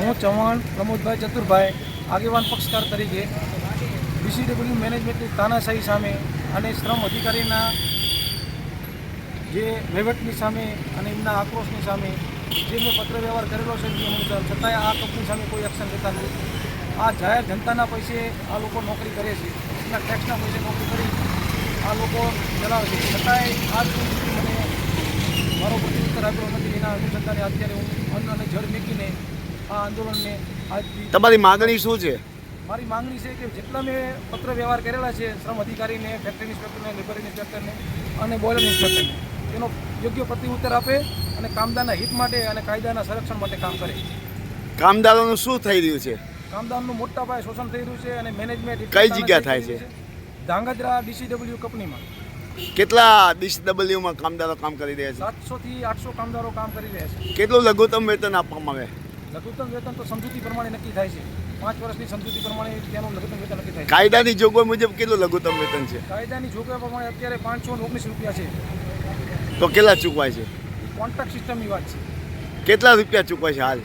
હું ચૌહાણ પ્રમોદભાઈ ચતુરભાઈ, આગેવાન પક્ષકાર તરીકે બીસીડબલ્યુ મેનેજમેન્ટની તાનાશાહી સામે અને શ્રમ અધિકારીના જે વહીવટની સામે અને એમના આક્રોશની સામે જે મેં પત્ર વ્યવહાર કરેલો છે તે અનુસાર છતાંય આ કંપની સામે કોઈ એક્શન લેતા નથી. આ જાહેર જનતાના પૈસે આ લોકો નોકરી કરે છે. એમના ટેક્સના પૈસે નોકરી કરી આ લોકો ચલાવે છે. છતાંય આ મને મારો પ્રત્યુત્તર આપ્યો નથી. એના અનુસંધાને અત્યારે હું અન્ન અને જળ મૂકીને આ આંદોલનને આજથી તમારી માગણી શું છે? મારી માંગણી છે કે જેટલા મેં પત્ર વ્યવહાર કરેલા છે શ્રમ અધિકારીને ફેક્ટરી ઇન્સ્પેક્ટરને લેબર ઇન્સ્પેક્ટરને અને બોઇલર ઇન્સ્પેક્ટરને એનો યોગ્ય પ્રત્યુત્તર આપે અને કામદારના હિત માટે અને કાયદાના સંરક્ષણ માટે કામ કરે. કામદારોનું શું થઈ રહ્યું છે? કામદારનું મોટા પાયે શોષણ થઈ રહ્યું છે અને મેનેજમેન્ટ કઈ જગ્યા થાય છે? ધાંગધ્રા ડીસીડબલ્યુ કંપનીમાં. કેટલા ડીસીડબલ્યુમાં કામદારો કામ કરી રહ્યા સાતસોથી આઠસો કામદારો કામ કરી રહ્યા છે છે. કેટલું લઘુત્તમ વેતન આપવામાં આવે? લઘુત્તમ વેતન તો સમજૂતી પ્રમાણે નક્કી થાય છે. પાંચ વર્ષની સમજૂતી પ્રમાણે ત્યાંનું લઘુત્તમ વેતન નક્કી થાય છે. કાયદાની જોગવાઈ મુજબ કેટલું લઘુત્તમ વેતન છે? કાયદાની જોગવાઈ પ્રમાણે અત્યારે પાંચસો ઓગણીસ રૂપિયા છે. તો કેટલા ચૂકવાય છે? કોન્ટ્રાક્ટ સિસ્ટમની વાત છે. કેટલા રૂપિયા ચૂકવાય છે હાલ?